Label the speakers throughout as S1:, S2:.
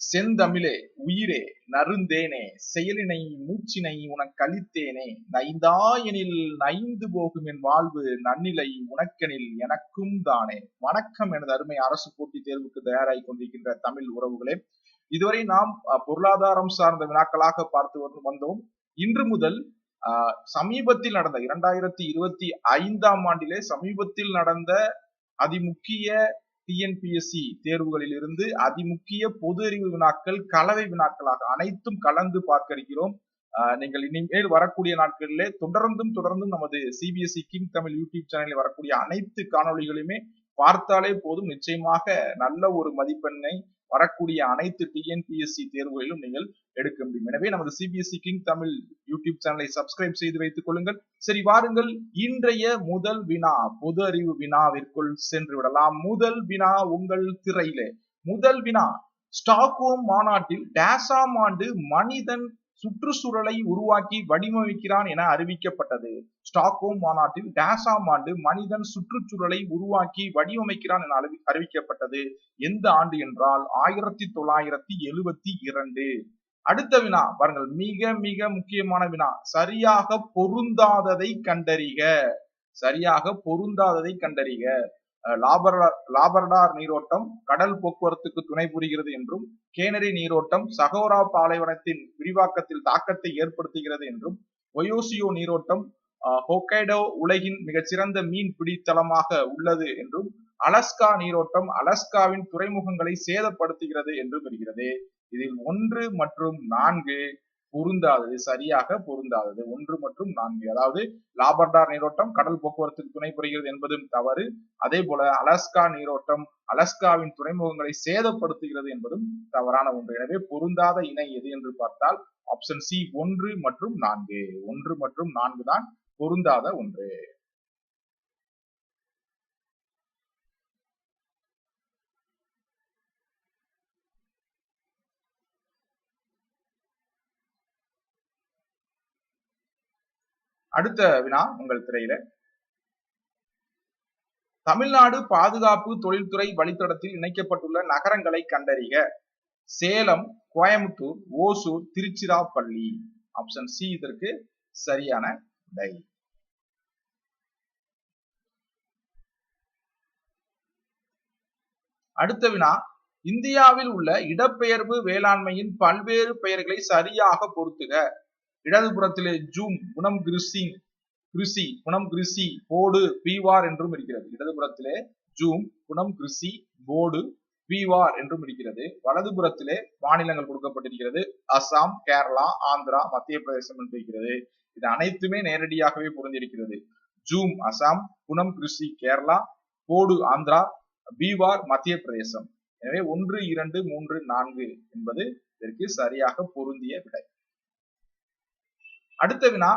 S1: செந்தமிழே உயிரே நருந்தேனே செயலினை மூச்சினை உனக்களித்தேனே நைந்தாயனில் நைந்து போகும் என் வாழ்வு நன்னிலை உனக்கெனில் எனக்கும் தானே. வணக்கம் எனது அருமை அரசு போட்டி தேர்வுக்கு தயாராகி கொண்டிருக்கின்ற தமிழ் உறவுகளே. இதுவரை நாம் அஹ், பொருளாதாரம் சார்ந்த வினாக்களாக பார்த்து வந்து- வந்தோம். இன்று முதல் அஹ், சமீபத்தில் நடந்த இரண்டாயிரத்தி இருபத்தி ஐந்தாம் ஆண்டிலே சமீபத்தில் நடந்த அதிமுக்கிய டிஎன்பிஎஸ்சி தேர்வுகளில் இருந்து அதிமுக்கிய பொது அறிவு வினாக்கள் கலவை வினாக்களாக அனைத்தும் கலந்து பார்க்க இருக்கிறோம் ஆஹ் நீங்கள் இனிமேல் வரக்கூடிய நாட்களிலே தொடர்ந்தும் தொடர்ந்தும் நமது சிபிஎஸ்இ கிங் தமிழ் யூடியூப் சேனலில் வரக்கூடிய அனைத்து காணொலிகளையுமே பார்த்தாலே போதும். நிச்சயமாக நல்ல ஒரு மதிப்பெண்ணை வரக்கூடிய அனைத்து டிஎன்பிஎஸ்சி தேர்வுகளிலும் நீங்கள் எடுக்க முடியும். எனவே நமது சிபிஎஸ்சி கிங் தமிழ் யூடியூப் சேனலை சப்ஸ்கிரைப் செய்து வைத்துக் கொள்ளுங்கள். சரி வாருங்கள். இன்றைய முதல் வினா பொது அறிவு வினாவிற்குள் சென்று விடலாம். முதல் வினா உங்கள் திரையிலே. முதல் வினா ஸ்டாக்ஹோம் மாநாட்டில் டேசாம் ஆண்டு மனிதன் சுற்றுச்சூழலை உருவாக்கி வடிவமைக்கிறான் என அறிவிக்கப்பட்டது. ஸ்டாக்ஹோம் மாநாட்டில் டேசாம் ஆண்டு மனிதன் சுற்றுச்சூழலை உருவாக்கி வடிவமைக்கிறான் என அறிவிக்கப்பட்டது. எந்த ஆண்டு என்றால் ஆயிரத்தி தொள்ளாயிரத்தி எழுபத்தி இரண்டு. அடுத்த வினா பாருங்கள். மிக மிக முக்கியமான வினா. சரியாக பொருந்தாததை கண்டறிக. சரியாக பொருந்தாததை கண்டறிக. அஹ் லாபரடார் நீரோட்டம் கடல் போக்குவரத்துக்கு துணை புரிகிறது என்றும் கேனரி நீரோட்டம் சகோரா பாலைவனத்தின் விரிவாக்கத்தில் தாக்கத்தை ஏற்படுத்துகிறது என்றும் ஒயோசியோ நீரோட்டம் அஹ், ஹொக்கைடோ உலகின் மிகச்சிறந்த மீன் பிடித்தளமாக உள்ளது என்றும் அலஸ்கா நீரோட்டம் அலஸ்காவின் துறைமுகங்களை சேதப்படுத்துகிறது என்றும் இருக்கிறது இதில் ஒன்று மற்றும் நான்கு பொருந்தாதது சரியாக பொருந்தாதது. ஒன்று மற்றும் நான்கு. அதாவது லாபர்டார் நீரோட்டம் கடல் போக்குவரத்துக்கு துணை புரிகிறது என்பதும் தவறு. அதே போல அலஸ்கா நீரோட்டம் அலஸ்காவின் துறைமுகங்களை சேதப்படுத்துகிறது என்பதும் தவறான ஒன்று. எனவே பொருந்தாத இணை எது என்று பார்த்தால் ஆப்ஷன் சி ஒன்று மற்றும் நான்கு. ஒன்று மற்றும் நான்கு தான் பொருந்தாத ஒன்று. அடுத்த வினா உங்கள் திரையில. தமிழ்நாடு பாதுகாப்பு தொழில்துறை வழித்தடத்தில் இணைக்கப்பட்டுள்ள நகரங்களை கண்டறிக. சேலம் கோயம்புத்தூர் ஓசூர் திருச்சிராப்பள்ளி. ஆப்ஷன் சி இதற்கு சரியான விடை. அடுத்த வினா இந்தியாவில் உள்ள இடப்பெயர்வு வேளாண்மையின் பல்வேறு பெயர்களை சரியாக பொருத்துக இடதுபுறத்திலே ஜூம் குணம் கிருசிங் கிருசி குணம் கிருசி போடு பிவார் என்றும் இருக்கிறது. இடதுபுறத்திலே ஜூம் குணம் கிருசி போடு பிவார் என்றும் இருக்கிறது. வலதுபுறத்திலே மாநிலங்கள் கொடுக்கப்பட்டிருக்கிறது. அசாம் கேரளா ஆந்திரா மத்திய பிரதேசம் என்று இருக்கிறது. இது அனைத்துமே நேரடியாகவே பொருந்திருக்கிறது ஜூம் அசாம் குணம் கிருஷி கேரளா போடு ஆந்திரா பீவார் மத்திய பிரதேசம். எனவே ஒன்று இரண்டு மூன்று நான்கு என்பது இதற்கு சரியாக பொருந்திய விடை. அடுத்த வினா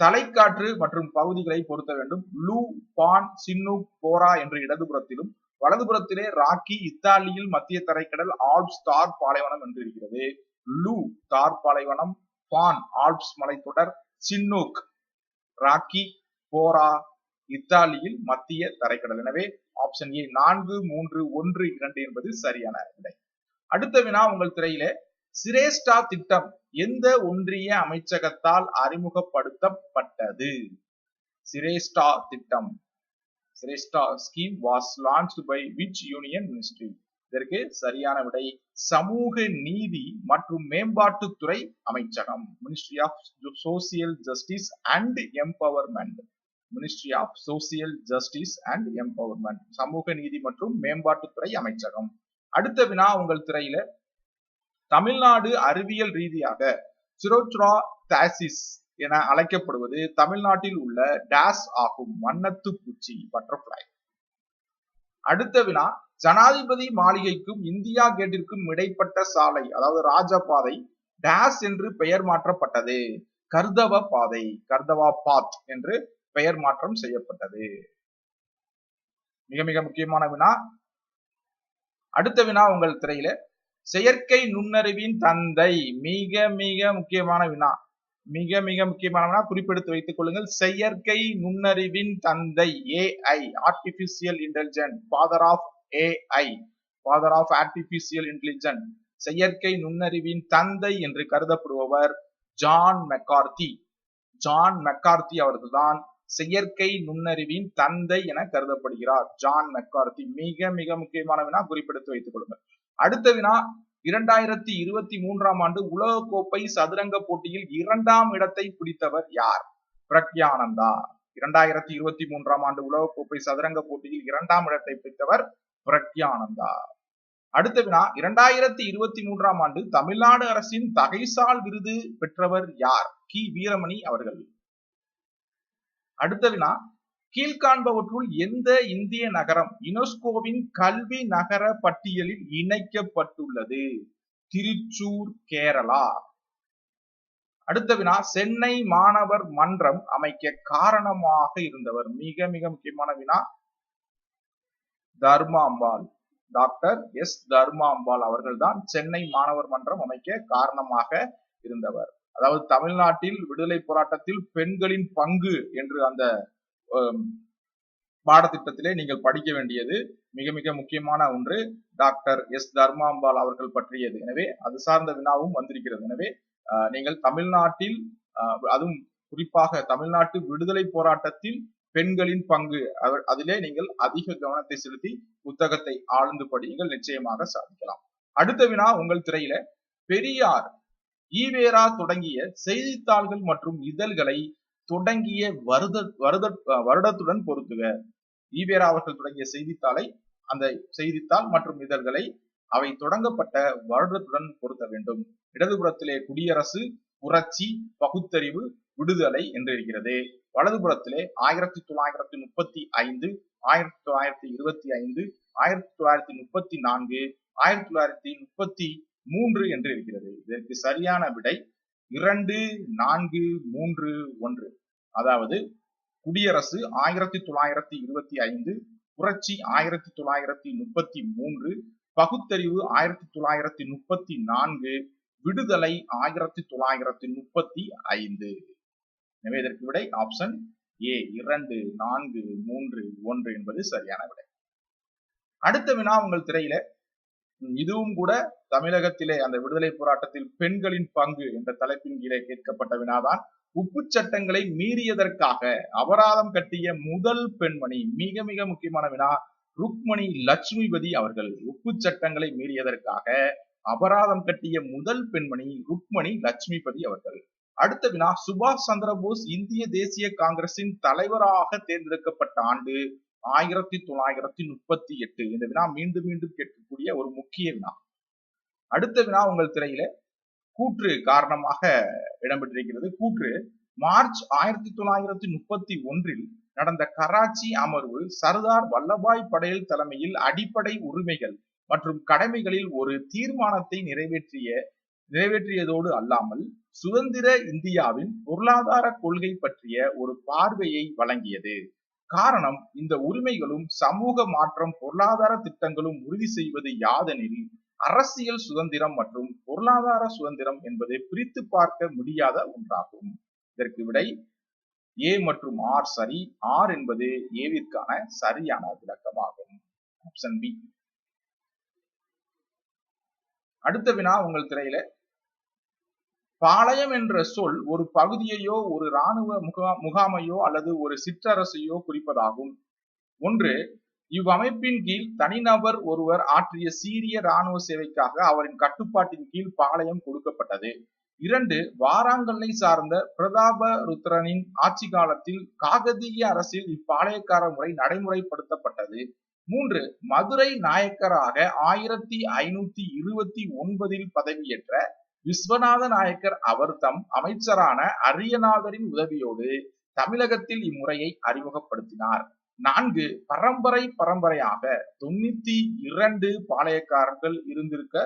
S1: தலைக்காற்று மற்றும் பகுதிகளை பொருத்த வேண்டும். லூ பான் சின்னு போரா என்று இடதுபுறத்திலும் வலதுபுறத்திலே ராக்கி இத்தாலியில் மத்திய தரைக்கடல் ஆல்ப்ஸ் தார் பாலைவனம் என்று இருக்கிறது. லூ தார் பாலைவனம் பான் ஆல்ப்ஸ் மலைத்தொடர் சின்னூக் ராக்கி போரா இத்தாலியில் மத்திய தரைக்கடல். எனவே ஆப்ஷன் ஏ நான்கு மூன்று ஒன்று இரண்டு என்பது சரியான விடை. அடுத்த வினா உங்கள் திரையிலே சிரேஷ்டா திட்டம் எந்த ஒன்றிய அமைச்சகத்தால் அறிமுகப்படுத்தப்பட்டது? சிரேஷ்டா திட்டம். Shreshta scheme was launch by which union ministry இதற்கு சரியான விடை சமூக நீதி மற்றும் மேம்பாட்டுத்துறை அமைச்சகம் ministry of social justice and empowerment ministry of social justice and empowerment சமூக நீதி மற்றும் மேம்பாட்டுத்துறை அமைச்சகம். அடுத்த வினா உங்கள் திரையில தமிழ்நாடு அறிவியல் ரீதியாக சிரோச்ரா தாசிஸ் என அழைக்கப்படுவது தமிழ்நாட்டில் உள்ள டேஸ் ஆகும். வண்ணத்து பூச்சி பட்டர்ஃபிளை அடுத்த வினா ஜனாதிபதி மாளிகைக்கும் இந்தியா கேட்டிற்கும் இடைப்பட்ட சாலை அதாவது ராஜபாதை டேஸ் என்று பெயர் மாற்றப்பட்டது. கர்தவ பாதை கர்தவா பாத் என்று பெயர் மாற்றம் செய்யப்பட்டது. மிக மிக முக்கியமான வினா. அடுத்த வினா உங்கள் திரையில. செயற்கை நுண்ணறிவின் தந்தை. மிக மிக முக்கியமான வினா. மிக மிக முக்கியமான வினா. குறிப்பெடுத்து வைத்துக் கொள்ளுங்கள். செயற்கை நுண்ணறிவின் தந்தை AI artificial intelligent father of AI father of artificial intelligent செயற்கை நுண்ணறிவின் தந்தை என்று கருதப்படுபவர் ஜான் மெக்கார்த்தி ஜான் மெக்கார்த்தி அவர்கள்தான் செயற்கை நுண்ணறிவின் தந்தை என கருதப்படுகிறார். ஜான் மெக்கார்த்தி மிக மிக முக்கியமான வினா. குறிப்பெடுத்து வைத்துக் கொள்ளுங்கள். அடுத்த வினா இரண்டாயிரத்தி இருபத்தி மூன்றாம் ஆண்டு உலகக்கோப்பை சதுரங்க போட்டியில் இரண்டாம் இடத்தை பிடித்தவர் யார்? பிரக்யானந்தா. இரண்டாயிரத்தி இருபத்தி மூன்றாம் ஆண்டு உலகக்கோப்பை சதுரங்க போட்டியில் இரண்டாம் இடத்தை பிடித்தவர் பிரக்யானந்தா. அடுத்த வினா இரண்டாயிரத்தி இருபத்தி மூன்றாம் ஆண்டு தமிழ்நாடு அரசின் தகைசால் விருது பெற்றவர் யார்? கி. வீரமணி அவர்கள். அடுத்த வினா கீழ்காண்பவற்றுள் எந்த இந்திய நகரம்? யுனெஸ்கோவின் கல்வி நகர பட்டியலில் இணைக்கப்பட்டுள்ளது. திருச்சூர் கேரளா. அடுத்த வினா சென்னை மாணவர் மன்றம் அமைக்க காரணமாக இருந்தவர். மிக மிக முக்கியமான வினா தர்மாம்பாள். Doctor S. தர்மாம்பாள் அவர்கள்தான் சென்னை மாணவர் மன்றம் அமைக்க காரணமாக இருந்தவர். அதாவது தமிழ்நாட்டில் விடுதலை போராட்டத்தில் பெண்களின் பங்கு என்று அந்த பாடத்திட்டத்திலே நீங்கள் படிக்க வேண்டியது மிக மிக முக்கியமான ஒன்று. டாக்டர் எஸ் தர்மாம்பால் அவர்கள் பற்றியது. எனவே அது சார்ந்த வினாவும் வந்திருக்கிறது. எனவே நீங்கள் தமிழ்நாட்டில் அதுவும் குறிப்பாக தமிழ்நாட்டு விடுதலை போராட்டத்தில் பெண்களின் பங்கு அதிலே நீங்கள் அதிக கவனத்தை செலுத்தி புத்தகத்தை ஆழ்ந்து படியுங்கள். நிச்சயமாக சாதிக்கலாம். அடுத்த வினா உங்கள் திரையில. பெரியார் ஈவேரா தொடங்கிய செய்தித்தாள்கள் மற்றும் இதழ்களை தொடங்கிய வருத வருத வருடத்துடன் பொருத்துக. ஈவேரா அவர்கள் தொடங்கிய செய்தித்தாளை அந்த செய்தித்தாள் மற்றும் இதழ்களை அவை தொடங்கப்பட்ட வருடத்துடன் பொருத்த வேண்டும். இடதுபுறத்திலே குடியரசு புரட்சி பகுத்தறிவு விடுதலை என்று இருக்கிறது. வலதுபுறத்திலே ஆயிரத்தி தொள்ளாயிரத்தி முப்பத்தி ஐந்து ஆயிரத்தி தொள்ளாயிரத்தி இருபத்தி ஐந்து ஆயிரத்தி தொள்ளாயிரத்தி முப்பத்தி நான்கு ஆயிரத்தி தொள்ளாயிரத்தி முப்பத்தி மூன்று என்று இருக்கிறது. இதற்கு சரியான விடை இரண்டு நான்கு மூன்று ஒன்று. அதாவது குடியரசு ஆயிரத்தி தொள்ளாயிரத்தி இருபத்தி ஐந்து புரட்சி ஆயிரத்தி தொள்ளாயிரத்தி முப்பத்தி மூன்று பகுத்தறிவு ஆயிரத்தி தொள்ளாயிரத்தி முப்பத்தி நான்கு விடுதலை ஆயிரத்தி தொள்ளாயிரத்தி முப்பத்தி ஐந்து. எனவே இதற்கு விடை ஆப்ஷன் ஏ இரண்டு நான்கு மூன்று ஒன்று என்பது சரியான விடை. அடுத்த வினா உங்கள் திரையில இதுவும் கூட தமிழகத்திலே அந்த விடுதலை போராட்டத்தில் பெண்களின் பங்கு என்ற தலைப்பின் கீழே கேட்கப்பட்ட வினாதான் உப்பு சட்டங்களை மீறியதற்காக அபராதம் கட்டிய முதல் பெண்மணி மிக மிக முக்கியமான வினா ருக்மணி லட்சுமிபதி அவர்கள் உப்பு சட்டங்களை மீறியதற்காக அபராதம் கட்டிய முதல் பெண்மணி ருக்மணி லட்சுமிபதி அவர்கள். அடுத்த வினா சுபாஷ் சந்திரபோஸ் இந்திய தேசிய காங்கிரசின் தலைவராக தேர்ந்தெடுக்கப்பட்ட ஆண்டு ஆயிரத்தி தொள்ளாயிரத்தி முப்பத்தி எட்டு. இந்த வினா மீண்டும் மீண்டும் கேட்கக்கூடிய ஒரு முக்கிய வினா. அடுத்த வினா உங்கள் திரையில. கூற்று காரணமாக இடம்பெற்றிருக்கிறது. கூற்று மார்ச் ஆயிரத்தி தொள்ளாயிரத்தி முப்பத்தி ஒன்றில் நடந்த கராச்சி அமர்வு சர்தார் வல்லபாய் படேல் தலைமையில் அடிப்படை உரிமைகள் மற்றும் கடமைகளில் ஒரு தீர்மானத்தை நிறைவேற்றிய நிறைவேற்றியதோடு அல்லாமல் சுதந்திர இந்தியாவின் பொருளாதார கொள்கை பற்றிய ஒரு பார்வையை வழங்கியது. காரணம் இந்த உரிமைகளும் சமூக மாற்றம் பொருளாதார திட்டங்களும் உறுதி செய்வது யாதெனில் அரசியல் சுதந்திரம் மற்றும் பொருளாதார சுதந்திரம் என்பதை பிரித்து பார்க்க முடியாத ஒன்றாகும். இதற்கு விடை ஏ மற்றும் ஆர் சரி ஆர் என்பது ஏவிற்கான சரியான விளக்கமாகும். ஆப்ஷன் பி அடுத்த வினா உங்கள் திரையில பாளையம் என்ற சொல் ஒரு பகுதியையோ ஒரு இராணுவ முகா முகாமையோ அல்லது ஒரு சிற்றரசையோ குறிப்பதாகும். ஒன்று இவ்வமைப்பின் கீழ் தனிநபர் ஒருவர் ஆற்றிய சீரிய இராணுவ சேவைக்காக அவரின் கட்டுப்பாட்டின் கீழ் பாளையம் கொடுக்கப்பட்டது. இரண்டு வாராங்கல்லை சார்ந்த பிரதாப ருத்ரனின் ஆட்சி காலத்தில் காகதீய அரசில் இப்பாளையக்கார முறை நடைமுறைப்படுத்தப்பட்டது. மூன்று மதுரை நாயக்கராக ஆயிரத்தி ஐநூத்தி இருபத்தி ஒன்பதில் பதவியேற்ற விஸ்வநாத நாயக்கர் அவர் தம் அமைச்சரான அரியநாதரின் உதவியோடு தமிழகத்தில் இம்முறையை அறிமுகப்படுத்தினார். நான்கு பரம்பரை பரம்பரையாக தொண்ணூத்தி இரண்டு பாளையக்காரர்கள் இருந்திருக்க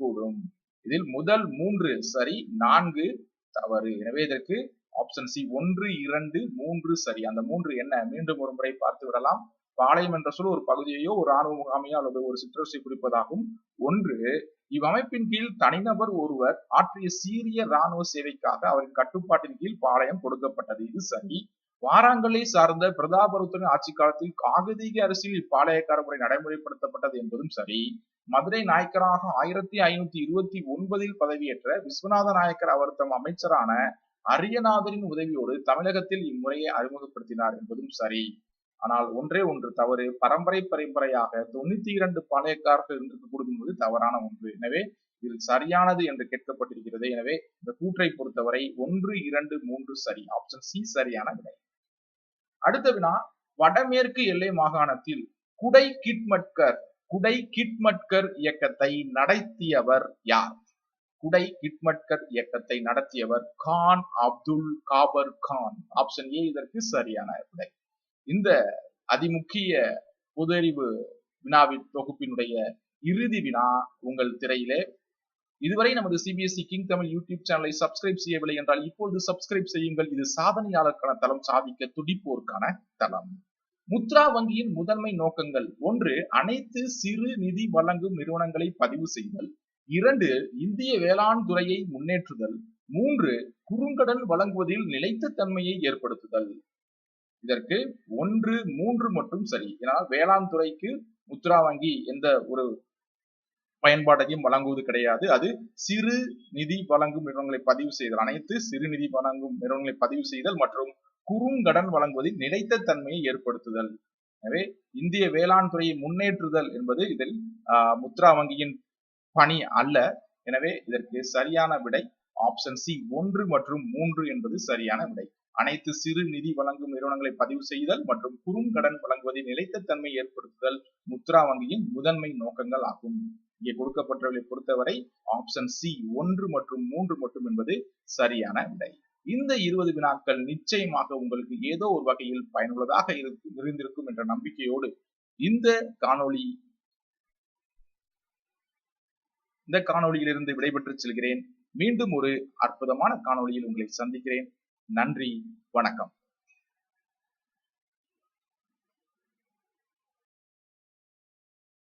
S1: கூடும் இதில் முதல் மூன்று சரி நான்கு தவறு. எனவே இதற்கு ஆப்ஷன் சி ஒன்று இரண்டு மூன்று சரி. அந்த மூன்று என்ன? மீண்டும் ஒரு முறை பார்த்து விடலாம். பாளையம் என்ற சொல் ஒரு பகுதியையோ ஒரு ஆணவ முகாமையோ அல்லது ஒரு சிற்றரசை குறிப்பதாகும். ஒன்று இவ்வமைப்பின் கீழ் தனிநபர் ஒருவர் ஆற்றிய சீரிய இராணுவ சேவைக்காக அவரின் கட்டுப்பாட்டின் கீழ் பாளையம் கொடுக்கப்பட்டது. இது சரி. வாராங்கலை சார்ந்த பிரதாபருத்தரின் ஆட்சி காலத்தில் காகதீக அரசியல் இப்பாளையக்கார முறை நடைமுறைப்படுத்தப்பட்டது என்பதும் சரி. மதுரை நாயக்கராக ஆயிரத்தி ஐநூத்தி இருபத்தி ஒன்பதில் பதவியேற்ற விஸ்வநாத நாயக்கர் அவர் தம் அமைச்சரான அரியநாதரின் உதவியோடு தமிழகத்தில் இம்முறையை அறிமுகப்படுத்தினார் என்பதும் சரி. ஆனால் ஒன்றே ஒன்று தவறு. பரம்பரை பரம்பரையாக தொண்ணூத்தி இரண்டு பாளையக்காரர்கள் இருந்திருக்கக்கூடும் என்பது தவறான ஒன்று. எனவே இதில் சரியானது என்று கேட்கப்பட்டிருக்கிறது. எனவே இந்த கூற்றை பொறுத்தவரை ஒன்று இரண்டு மூன்று சரி. ஆப்ஷன் சி சரியான விடை. அடுத்த வினா வடமேற்கு எல்லை மாகாணத்தில் குடை கிட்மட்கர் குடை கிட்மட்கர் இயக்கத்தை நடத்தியவர் யார்? குடை கிட்மட்கர் இயக்கத்தை நடத்தியவர் கான் அப்துல் காபர் கான். ஆப்ஷன் ஏ இதற்கு சரியான விடை. இந்த அதிமுக்கிய பொதறிவு வினாவின் தொகுப்பினுடைய இறுதி வினா உங்கள் திரையிலே. இதுவரை நமது சிபிஎஸ்இ கிங் தமிழ் யூடியூப் சேனலை சப்ஸ்கிரைப் செய்யவில்லை என்றால் இப்பொழுது சப்ஸ்கிரைப் செய்யுங்கள். இது சாதனையாளருக்கான தளம் சாதிக்க துடிப்போருக்கான தளம். முத்ரா வங்கியின் முதன்மை நோக்கங்கள். ஒன்று அனைத்து சிறு நிதி வழங்கும் நிறுவனங்களை பதிவு செய்தல். இரண்டு இந்திய வேளாண் துறையை முன்னேற்றுதல். மூன்று குறுங்கடன் வழங்குவதில் நிலைத்த தன்மையை ஏற்படுத்துதல். இதற்கு ஒன்று மூன்று மட்டும் சரி. ஏன்னா வேளாண் துறைக்கு முத்ரா வங்கி எந்த ஒரு பயன்பாட்டையும் வழங்குவது கிடையாது. அது சிறு நிதி வழங்கும் நிறுவனங்களை பதிவு செய்தல். அனைத்து சிறு நிதி வழங்கும் நிறுவனங்களை பதிவு செய்தல் மற்றும் குறுங்கடன் வழங்குவதில் நிலைத்த தன்மையை ஏற்படுத்துதல். எனவே இந்திய வேளாண் துறையை முன்னேற்றுதல் என்பது இதில் முத்ரா வங்கியின் பணி அல்ல. எனவே இதற்கு சரியான விடை ஆப்ஷன் சி ஒன்று மற்றும் மூன்று என்பது சரியான விடை. அனைத்து சிறு நிதி வழங்கும் நிறுவனங்களை பதிவு செய்தல் மற்றும் குறுங்கடன் வழங்குவதில் நிலைத்த தன்மை ஏற்படுத்துதல் முத்ரா வங்கியின் முதன்மை நோக்கங்கள் ஆகும். இங்கே கொடுக்கப்பட்டவர்களை பொறுத்தவரை ஆப்ஷன் சி ஒன்று மற்றும் மூன்று மட்டும் என்பது சரியான விடை. இந்த இருபது வினாக்கள் நிச்சயமாக உங்களுக்கு ஏதோ ஒரு வகையில் பயனுள்ளதாக இருந்திருக்கும் என்ற நம்பிக்கையோடு இந்த காணொளி இந்த காணொளியிலிருந்து விடைபெற்று செல்கிறேன். மீண்டும் ஒரு அற்புதமான காணொளியில் உங்களை சந்திக்கிறேன். நன்றி வணக்கம்.